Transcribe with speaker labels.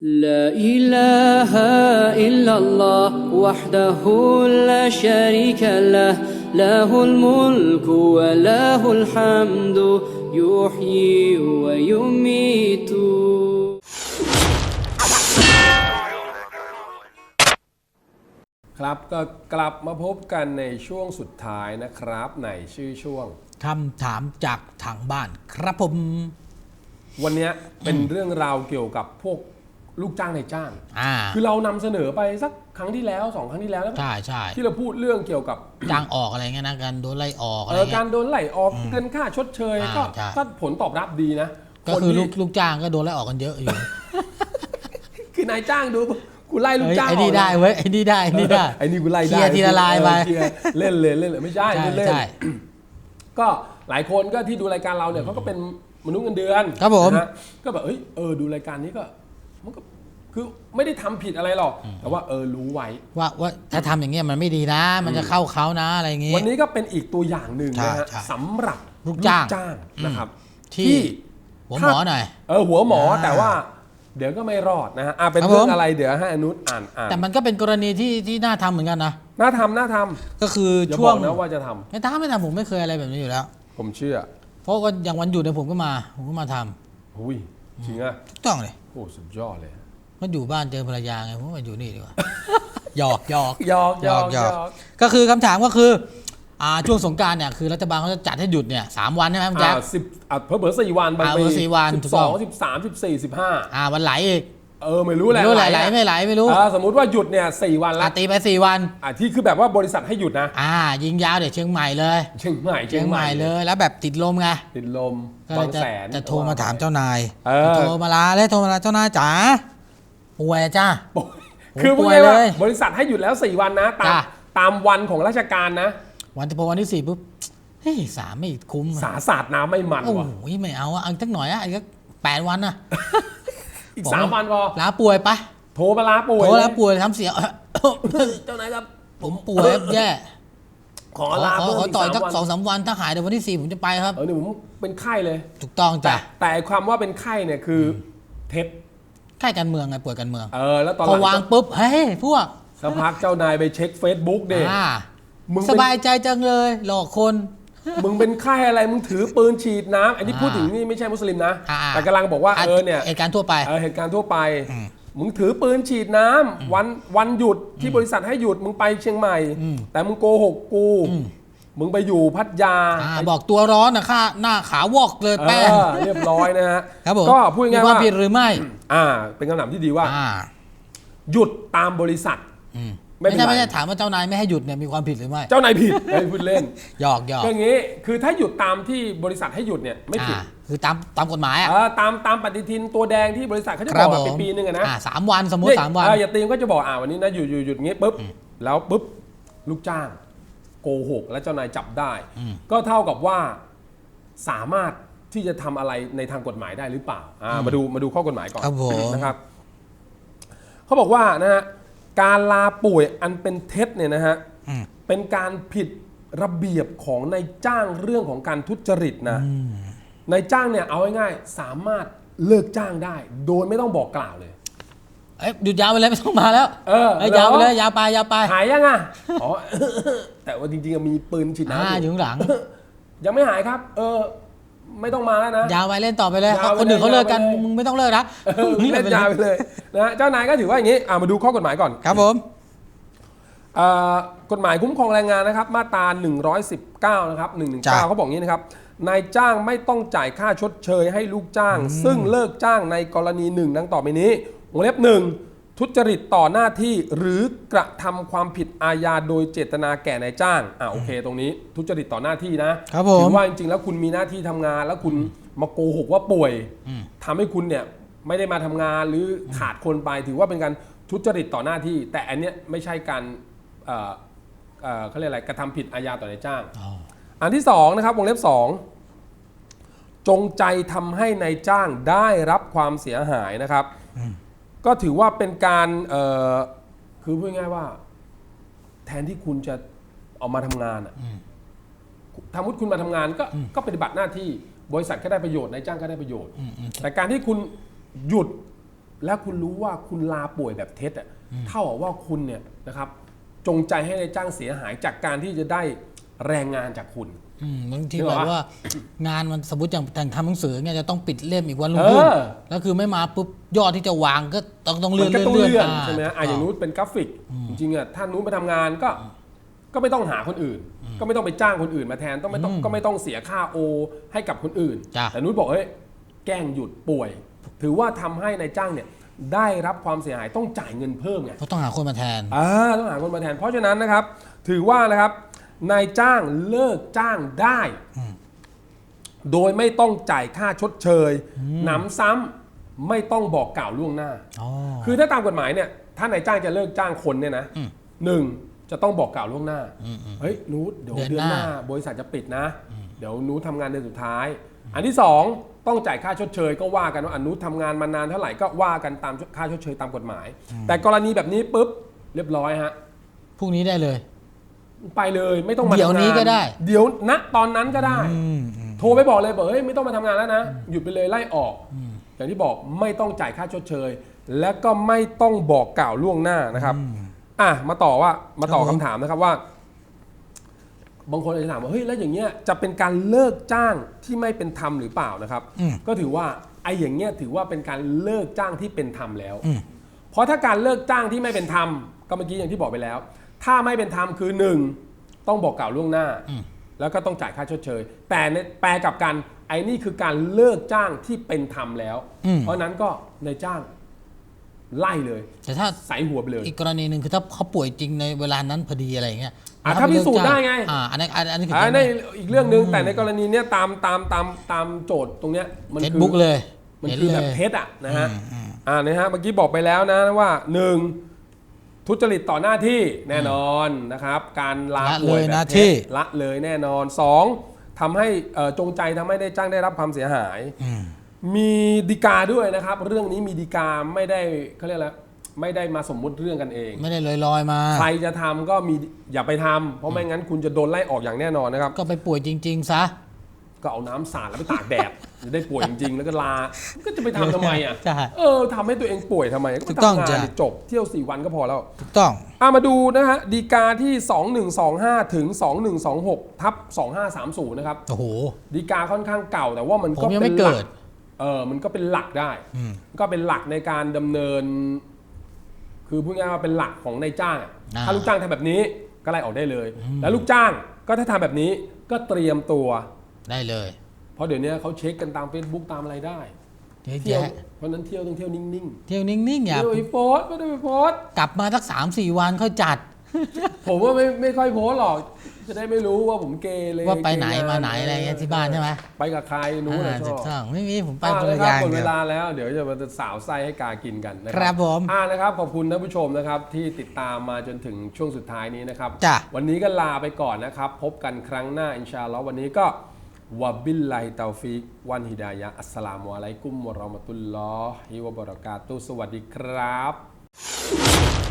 Speaker 1: لا إله إلا الله وحده لا شريك له له الملك وله الحمد يحيي ويميت
Speaker 2: ครับก็กลับมาพบกันในช่วงสุดท้ายนะครับ ในชื่อช่วง
Speaker 3: คำถามจากทางบ้านครับผม
Speaker 2: วันนี้เป็นเรื่องราวเกี่ยวกับพวก ลูกจ้างในจ้าง
Speaker 3: อ่า
Speaker 2: คือเรานำเสนอไปสักครั้งที่แล้วสองครั้งที่แล้วแล้ว
Speaker 3: ใช่ใช่
Speaker 2: ที่เราพูดเรื่องเกี่ยวกับ
Speaker 3: จ้างออกอะไรเงี้ยนะการโดนไล่ออกอะ
Speaker 2: เอ
Speaker 3: ไร
Speaker 2: อ
Speaker 3: เงี้
Speaker 2: การ
Speaker 3: ย
Speaker 2: โดนไล่ออกเกินค่าชดเชย
Speaker 3: อ่า
Speaker 2: ก็
Speaker 3: ใช่
Speaker 2: ก็ผลตอบรับดีนะ
Speaker 3: ก็คือลูก
Speaker 2: นที่
Speaker 3: ลูกจ้างก็โดนไล่ออกกันเยอะอยู่
Speaker 2: คือนายจ้างดูกูไล่ลูก
Speaker 3: เฮ้ย
Speaker 2: จ้าง
Speaker 3: ไอ้นี่
Speaker 2: ก
Speaker 3: ได้เว้ยไอ้นี่ได้ไอ้นี่ได้
Speaker 2: ไอ้นี่กูไล่
Speaker 3: เค
Speaker 2: ได้
Speaker 3: ลียร์ทีละลายไป
Speaker 2: เออเคลียร์เล่นเลยเล่นเลยไม่ใช่
Speaker 3: ใช่
Speaker 2: เล่น
Speaker 3: ใช่
Speaker 2: ก็หลายคนก็ที่ดูรายการเราเนี่ยเขาก็เป็นมนุษย์เงินเดือน
Speaker 3: ครับผม
Speaker 2: นะฮะก็แบบเอ้ยเออดูรายการนี้ก็ มันก็คือไม่ได้ทำผิดอะไรหรอก แต่ว่าเออรู้ไว้
Speaker 3: ว่าว่าถ้าทำอย่างเงี้ยมันไม่ดีนะ มันจะเข้าเขานะอะไรอย่างงี้
Speaker 2: วันนี้ก็เป็นอีกตัวอย่างหนึ่ง
Speaker 3: ใช่
Speaker 2: นะฮะ
Speaker 3: ใช่
Speaker 2: สำหรับ
Speaker 3: ลูกจ้าง
Speaker 2: นะครับ
Speaker 3: ที่ หัวหมอหน่อย
Speaker 2: เออหัวหมอ
Speaker 3: อ่า
Speaker 2: แต่ว่า เดี๋ยวก็ไม่รอดนะฮะอะเป็น
Speaker 3: ครับ
Speaker 2: เรื่อ
Speaker 3: ผ
Speaker 2: ง
Speaker 3: ม
Speaker 2: อะไรเดี๋ยวให้อนุชอ่านอ่าน
Speaker 3: แต่มันก็เป็นกรณีที่ที่น่าทำเหมือนกันนะ
Speaker 2: น่าทำน่าท
Speaker 3: ก็คือำ
Speaker 2: อย่า
Speaker 3: ช่
Speaker 2: บ
Speaker 3: ว
Speaker 2: องกนะว่าจะทำ
Speaker 3: ไม่ทำไม่ทำผมไม่เคยอะไรแบบนี้อยู่แล้ว
Speaker 2: ผมเชื่อ
Speaker 3: เพราะว่าอย่างวันหยุดเนี่ยผมก็มา ผมก็มาทำ
Speaker 2: หุย จริงอะ
Speaker 3: ถูกต้องเลย
Speaker 2: โอ้สุดยอดเลย
Speaker 3: มันอยู่บ้านเจอภรรยาไงผมว่าอยู่นี่ดีกว่าหยอกหยอก
Speaker 2: หยอกหยอก
Speaker 3: ห
Speaker 2: ห
Speaker 3: ย
Speaker 2: ย
Speaker 3: อ
Speaker 2: อกก
Speaker 3: ก็คือคำถามก็คืออ่าช่วงสงกรารเนี่ยคือรัฐบาลเขาจะจัดให้หยุดเนี่ยสามวันใช่ไหมคุณแจ๊
Speaker 2: อ่า
Speaker 3: ค
Speaker 2: สิบอะเพิ่มเพิ่มสี่วันบาง
Speaker 3: อ่า
Speaker 2: ปี
Speaker 3: เพิ่มสี่วัน
Speaker 2: สิ
Speaker 3: ถู
Speaker 2: บ
Speaker 3: ก
Speaker 2: ส
Speaker 3: ต้
Speaker 2: อ
Speaker 3: องง
Speaker 2: สิบสามสิบสี่สิบห้า
Speaker 3: อ่าวันไหลอีก
Speaker 2: เออไม่รู้แหละ
Speaker 3: ไม่รู้ไหลไหล
Speaker 2: อะ
Speaker 3: ไม่ไหลไม่รู้
Speaker 2: อ่าสมมุติว่าหยุดเนี่ยสี่วัน
Speaker 3: อะ
Speaker 2: ละ
Speaker 3: ตีไปสี่วัน
Speaker 2: อ่าที่คือแบบว่าบริษัทให้หยุดนะ
Speaker 3: อ่า ยิงยาวเดี๋ยวเชียงใหม่เลย
Speaker 2: เชียงใหม่
Speaker 3: เชียงใหม่เลย แล้วแบบติดลมไง
Speaker 2: ติดลม
Speaker 3: ก็เล
Speaker 2: บายง
Speaker 3: จะ
Speaker 2: แสน
Speaker 3: จะโทรมาถามเจ้านาย
Speaker 2: เออ
Speaker 3: จะโทรมาลาเลยโทรมาลาเจ้านายจ๋าป่วยจ้า
Speaker 2: ป่วย
Speaker 3: โอ้
Speaker 2: คือพูด
Speaker 3: ป่วย
Speaker 2: ง่ายๆว่า
Speaker 3: เลย
Speaker 2: บริษัทให้หยุดแล้วสี่วันนะตาม
Speaker 3: จ้ะ
Speaker 2: ตามวันของราชการนะ
Speaker 3: วันที่พอวันที่สี่ปุ๊บเฮ้ยสามไม่คุ้มอะ
Speaker 2: สาศาสตร์น้ำไม่มัน
Speaker 3: โอ้
Speaker 2: ว่ะ
Speaker 3: โหไม่เอาอะเอาสักหน่อยอะอีกแปดวันอะ
Speaker 2: อีกสามวันพอ
Speaker 3: ลาป่วยไป
Speaker 2: โทรมาลาป่วย
Speaker 3: โทรแล้วป่วยทำเสียง
Speaker 2: เจ้านายครับ
Speaker 3: ผมป่วยครับแย่
Speaker 2: ขอ
Speaker 3: ขอ
Speaker 2: ลา
Speaker 3: ขอ
Speaker 2: เพิ่ม
Speaker 3: ขอ
Speaker 2: อีก
Speaker 3: ต่อย
Speaker 2: สาม
Speaker 3: สัก
Speaker 2: วัน
Speaker 3: สองสามวันถ้าหายเดี๋ยววันที่สี่ผมจะไปครับ
Speaker 2: เออเนี่ยผมเป็นไข้เลย
Speaker 3: ถูกต้อง
Speaker 2: แต่
Speaker 3: จ้ะ
Speaker 2: แต่ความว่าเป็นไข้เนี่ยคืออเท็จ
Speaker 3: ใกล้การเมืองไงป่วยการเมือง
Speaker 2: เออแล้วตอน
Speaker 3: พอ
Speaker 2: หลั
Speaker 3: วางปุ๊บเฮ้ยพวก
Speaker 2: สักพักเจ้านายไปเช็ค Facebook เด็
Speaker 3: อ่า
Speaker 2: มึง
Speaker 3: ส
Speaker 2: เป็น
Speaker 3: บายใจจังเลย หลอกคน
Speaker 2: มึงเป็นไข้อะไรมึงถือปืนฉีดน้ำอันนี้
Speaker 3: อ่า
Speaker 2: พูดถึงนี่ไม่ใช่มุสลิมนะ
Speaker 3: อ่า
Speaker 2: แต่กำลังบอกว่าเออเนี่ย
Speaker 3: เหตุการณ์ทั่วไป
Speaker 2: เออเหตุการณ์ทั่วไป มึงถือปืนฉีดน้ำวันวันหยุดที่บริษัทให้หยุดมึงไปเชียงใหม่ แต่มึงโกหกกู มึงไปอยู่พัทยา
Speaker 3: อ่าบอกตัวร้อนนะค่าหน้าขาวอกเลย
Speaker 2: เอ
Speaker 3: แป้ง
Speaker 2: อเรียบร้อยนะฮะ
Speaker 3: ครับผม
Speaker 2: ก็พูดง่าย
Speaker 3: มี
Speaker 2: ๆ
Speaker 3: ความ
Speaker 2: ว่า
Speaker 3: ผิดหรือไม่
Speaker 2: อ่า เป็นคำถามที่ดีว่า
Speaker 3: อ่า
Speaker 2: หยุดตามบริษัท
Speaker 3: อืม
Speaker 2: ไม่
Speaker 3: ไม่
Speaker 2: เป็น
Speaker 3: ใช่
Speaker 2: ไร
Speaker 3: ไม่ใช่ถามว่าเจ้านายไม่ให้หยุดเนี่ยมีความผิดหรือไม่
Speaker 2: เจ้านายผิดไม่พูดเล่น
Speaker 3: หยอกหยอก
Speaker 2: ก็อย่างนี้คือถ้าหยุดตามที่บริษัทให้หยุดเนี่ยไม่ผิด
Speaker 3: อ่าคือตามตามกฎหมายอะ
Speaker 2: เออตามตามปฏิทินตัวแดงที่บริษัทเขาจะ
Speaker 3: ครับ
Speaker 2: บอก
Speaker 3: ผ
Speaker 2: อะ
Speaker 3: ม
Speaker 2: ปีปีนึงอะนะ
Speaker 3: อ่าสามวันสมมติ
Speaker 2: เนี่ย
Speaker 3: สามวัน
Speaker 2: เอออย่าตีมก็จะบอกอ่าวันนี้นะหยุดหยุดหยุดงี้ปุ๊บแล้วปุ๊บลูกจ้าง โกหก และเจ้านายจับได้ก็เท่ากับว่าสามารถที่จะทำอะไรในทางกฎหมายได้หรือเปล่าอ่ามาดูมาดูข้อกฎหมายก่อน
Speaker 3: ครับผม
Speaker 2: นะครับเขาบอกว่านะฮะ การลาป่วยอันเป็นเท็จเนี่ยนะฮะ
Speaker 3: อืม
Speaker 2: เป็นการผิดระเบียบของนายจ้างเรื่องของการทุจริตนะนายจ้างเนี่ยเอาง่ายๆสามารถเลิกจ้างได้ โดยไม่ต้องบอกกล่าวเลย
Speaker 3: เอ้ยหยุดยาวไปเลยไม่ต้องมาแล้ว
Speaker 2: เออ
Speaker 3: เอ้ยยาวไปเลยยาวไปยาวไป
Speaker 2: หายยังอะอ๋อแต่ว่าจริงๆมีปืนฉีด
Speaker 3: อ่า
Speaker 2: น้ำ
Speaker 3: อ
Speaker 2: อยู่
Speaker 3: ยู่ข้างหลัง
Speaker 2: ยังไม่หายครับ เออ ไม่ต้องมาแล้วนะ
Speaker 3: ยาวไปเล่นต่อไปเลย
Speaker 2: ยาวไป
Speaker 3: คนอื่นเขา
Speaker 2: เลย
Speaker 3: เลิกกัน
Speaker 2: ยาวไปเลย
Speaker 3: มึงไม่ต้องเลิกนะ
Speaker 2: เออเล่นยาวไปเลยนะฮะเจ้านายก็ถือว่าอย่างนี้อ่ามาดูข้อกฎหมายก่อน
Speaker 3: ครับผม
Speaker 2: เอ่อกฎหมายคุ้มครองแรงงานนะครับ มาตรา 119 นะครับ
Speaker 3: จ้ะ
Speaker 2: 119เขาบอกงี้นะครับ นายจ้างไม่ต้องจ่ายค่าชดเชยให้ลูกจ้าง ซึ่งเลิกจ้างในกรณีหนึ่งดังต่อไปนี้วงเล็บหนึ่ง ทุจริตต่อหน้าที่หรือกระทำความผิดอาญาโดยเจตนาแก่นายจ้างอ่าโอเคตรงนี้ทุจริตต่อหน้าที่นะครับ
Speaker 3: ผม
Speaker 2: ถือว่าจริงๆ แล้วคุณมีหน้าที่ทำงาน แล้วคุณมาโกหกว่าป่วยทำให้คุณเนี่ยไม่ได้มาทำงานหรือขาดคนไปถือว่าเป็นการทุจริตต่อหน้าที่ แต่อันเนี้ยไม่ใช่การเอ่อเอ่อเขาเรียกอะไรกระทำผิดอาญาต่อนายจ้าง อันที่สองนะครับวงเล็บสอง จงใจทำให้นายจ้างได้รับความเสียหายนะครับ ก็ถือว่าเป็นการเอ่อคือพูดง่ายๆว่า แทนที่คุณจะเอามาทำงานอะทำมุดคุณมาทำงานก็ก็ปฏิบัติหน้าที่บริษัทก็ได้ประโยชน์นายจ้างก็ได้ประโยชน์ แต่การที่คุณหยุดแล้วคุณรู้ว่าคุณลาป่วยแบบเท็จอะเท่ากับว่าคุณเนี่ยนะครับ จงใจให้นายจ้างเสียหายจากการที่จะได้ แรงงานจากคุณ
Speaker 3: อืมบางที
Speaker 2: นึกอ
Speaker 3: แบ
Speaker 2: อก
Speaker 3: บ
Speaker 2: ปะ
Speaker 3: ว่า งานมันสมมติอย่างแต่งทำหนังสือเนี่ยจะต้องปิดเล่มอีกวันรุ่งขึ้น
Speaker 2: เออ
Speaker 3: แล้วคือไม่มาปุ๊บยอดที่จะวางก็ต้องต้องเลื่
Speaker 2: มั
Speaker 3: อน
Speaker 2: นก็ต้อง
Speaker 3: เลื่อน
Speaker 2: เลื่อนาใช่ไหมอะอย่างนู้นเป็นกราฟิก จริงๆอะถ้านู้นไปทำงานก็ก็ไม่ต้องหาคนอื่น ก็ไม่ต้องไปจ้างคนอื่นมาแทนต้องไม่ต้องก็ไม่ต้องเสียค่าโอ ให้กับคนอื่น
Speaker 3: จ้ะ
Speaker 2: แต่นู้นบอกเฮ้ยแกล้งหยุดป่วย ถือว่าทำให้นายจ้างเนี่ยได้รับความเสียหายต้องจ่ายเงินเพิ่มไง
Speaker 3: เพราะต้องหาคนมาแทน
Speaker 2: อ่าต้องหาคนมาแทน เพราะฉะนั้นนะครับ ถือว่านะครับ นายจ้างเลิกจ้างได้ โดยไม่ต้องจ่ายค่าชดเชยหนำซ้ำไม่ต้องบอกกล่าวล่วงหน้า
Speaker 3: อ๋อ
Speaker 2: คือถ้าตามกฎหมายเนี่ย ถ้านายจ้างจะเลิกจ้างคนเนี่ยนะ
Speaker 3: อืม
Speaker 2: หนึ่งจะต้องบอกกล่าวล่วงหน้า
Speaker 3: อืมอืม
Speaker 2: เฮ้ยนูตเดี๋ยว
Speaker 3: เดื
Speaker 2: เดื
Speaker 3: อ
Speaker 2: อนน
Speaker 3: ห
Speaker 2: ห
Speaker 3: น้า
Speaker 2: น้า บริษัทจะปิดนะ เดี๋ยวนูตทำงานเดือนสุดท้าย อันที่สองต้องจ่ายค่าชดเชยก็ว่ากันว่าอนุทำงานมานานเท่าไหร่ก็ว่ากันตามค่าชดเชยตามกฎหมาย แต่กรณีแบบนี้ปุ๊บเรียบร้อยฮะ
Speaker 3: พรุ่งนี้ได้เลย
Speaker 2: ไปเลยไม่ต้องมา
Speaker 3: เดี๋ยวนี้
Speaker 2: ทำงา
Speaker 3: ก็ได้
Speaker 2: เดี๋ยวณตอนนั้นก็ได้
Speaker 3: อืมอืม
Speaker 2: โทรไปบอกเลยบอกเฮ้ยไม่ต้องมาทำงานแล้วนะ หยุดไปเลยไล่ออก อย่างที่บอกไม่ต้องจ่ายค่าชดเชย และก็ไม่ต้องบอกกล่าวล่วงหน้านะครับ อะมาต่อว่ามาต่อ
Speaker 3: ครับผม
Speaker 2: คำถามนะครับว่า บางคนอาจจะถามว่าเฮ้ยแล้วอย่างเงี้ยจะเป็นการเลิกจ้างที่ไม่เป็นธรรมหรือเปล่านะครับ
Speaker 3: อืม
Speaker 2: ก็ถือว่าไอ้อย่างเงี้ยถือว่าเป็นการเลิกจ้างที่เป็นธรรมแล้ว
Speaker 3: อืม
Speaker 2: เพราะถ้าการเลิกจ้างที่ไม่เป็นธรรมก็เมื่อกี้อย่างที่บอกไปแล้ว ถ้าไม่เป็นธรรมคือหนึ่งต้องบอกกล่าวล่วงหน้า
Speaker 3: อืม
Speaker 2: แล้วก็ต้องจ่ายค่าชดเชย แต่ในแปลกลับกันไอ้นี่คือการเลิกจ้างที่เป็นธรรมแล้ว
Speaker 3: อืม
Speaker 2: เพราะฉะนั้นก็นายจ้างไล่เลย
Speaker 3: แต่ถ้า
Speaker 2: ใส่หัวไปเลย
Speaker 3: อีกกรณีหนึ่งคือถ้าเขาป่วยจริงในเวลานั้นพอดีอะไรอย่างเงี้ย
Speaker 2: อะถ้าพิสูจน์ได้ไง
Speaker 3: อ่าอันนี้นอันนี้คือ
Speaker 2: อันนี้อีกเรื่องหนึ่งแต่ในกรณีเนี้ยตามตามตามตามโจทย์ตรงเนี้ยมัน
Speaker 3: เฟซ
Speaker 2: คือ
Speaker 3: บุ๊กเลย
Speaker 2: มัน
Speaker 3: เห็น
Speaker 2: คือ
Speaker 3: เล
Speaker 2: แบบ
Speaker 3: ย
Speaker 2: เท็จอะนะฮะ
Speaker 3: อืมอืม
Speaker 2: อ่านะฮะเมื่อกี้บอกไปแล้วนะว่าหนึ่ง ทุจริตต่อหน้าที่แน่นอนนะครับ การลา
Speaker 3: ละ
Speaker 2: ป่วย
Speaker 3: เลย
Speaker 2: แบ
Speaker 3: หน้า
Speaker 2: บ
Speaker 3: ที่
Speaker 2: เท็จละเลยแน่นอนสองทำให้เอ่อจงใจทำให้ได้จ้างได้รับความเสียหาย
Speaker 3: อืม
Speaker 2: มีดีกาด้วยนะครับ เรื่องนี้มีดีกาไม่ได้เขาเรียกอะไรไม่ได้มาสมมุติเรื่องกันเอง
Speaker 3: ไม่ได้ลอยลอยๆมา
Speaker 2: ใครจะทำก็มีอย่าไปทำเพราะไม่งั้นคุณจะโดนไล่ออกอย่างแน่นอนนะครับ
Speaker 3: ก็ไปป่วยจริง ๆ ซะ
Speaker 2: ก็เอาน้ำสาดแล้วไปตากแดด จะได้ป่วยจริงๆ แล้วก็ลา ก็จะไปทำทำไมอะ
Speaker 3: ใช่
Speaker 2: เออทำให้ตัวเองป่วยทำไมก็
Speaker 3: ถู
Speaker 2: ไป
Speaker 3: กต้อง
Speaker 2: ทำงาน
Speaker 3: จ้ะ
Speaker 2: ดิจบเที่ยว 4 วันก็พอแล้ว
Speaker 3: ถูกต้อง
Speaker 2: อะมาดูนะฮะดีกาที่ 2125 ถึง 2126 ทับ 2530 นะครับ
Speaker 3: โอ้โห
Speaker 2: ดีกาค่อนข้างเก่าแต่ว่ามัน
Speaker 3: ผ
Speaker 2: ก็
Speaker 3: มยัง
Speaker 2: เป็
Speaker 3: ไม่
Speaker 2: นหลั
Speaker 3: เกิด
Speaker 2: เออมันก็เป็นหลักได้
Speaker 3: อืม
Speaker 2: ก็เป็นหลักในการดำเนิน คือพูดง่ายๆว่าเป็นหลักของนายจ้างอะ
Speaker 3: อ่า
Speaker 2: ถ้าลูกจ้างทำแบบนี้ก็ไล่ออกได้เลย แล้วลูกจ้างก็ถ้าทำแบบนี้ก็เตรียมตัว
Speaker 3: ได้เลย
Speaker 2: เพราะเดี๋ยวนี้เขาเช็คกันตาม Facebook ตามอะไรได้
Speaker 3: เยอะ
Speaker 2: เที่ยว
Speaker 3: แยะ
Speaker 2: เพราะฉะนั้นเที่ยวต้องเที่ยวนิ่ง
Speaker 3: เที่ยวนิ่งๆ
Speaker 2: ๆ
Speaker 3: อย่า
Speaker 2: เที่ยวไปโพสต์ไม่ได้ไปโพสต์
Speaker 3: กลับมาสักสามสี่วันค่อยจัด
Speaker 2: ผมว่าไม่ไม่ค่อยโพสต์หรอกจะได้ไม่รู้ว่าผมเกย์เลย
Speaker 3: ว่าไปไหน
Speaker 2: เกย์ง
Speaker 3: มาไหนอะไรเงี้ยที่บ้านใช่ไหม
Speaker 2: ไปกับใครรู้นะ
Speaker 3: อ่า
Speaker 2: ช
Speaker 3: ถู
Speaker 2: อกบ
Speaker 3: ต้องไม่มีผมไป
Speaker 2: อ่า
Speaker 3: คนละ
Speaker 2: นะ
Speaker 3: อ
Speaker 2: ครับ
Speaker 3: ย่าง
Speaker 2: หมด
Speaker 3: เดี
Speaker 2: เว
Speaker 3: ยว
Speaker 2: ลาแล้ว เดี๋ยวจะมาสาวไส้ให้กากินกันนะค
Speaker 3: ครั
Speaker 2: รับ
Speaker 3: ผม
Speaker 2: อ่านะครับขอบคุณท่านผู้ชมนะครับที่ติดตามมาจนถึงช่วงสุดท้ายนี้นะครับ
Speaker 3: จ้ะ
Speaker 2: วันนี้ก็ลาไปก่อนนะครับ พบกันครั้งหน้าอินชาอัลลอฮ์วันนี้ก็ วะบิลลาฮิตาฟิกวันฮิดายะอัสสลามุอะลัยกุมวะเราะมะตุลลอฮิวะบะเราะกาตุสวัสดีครับ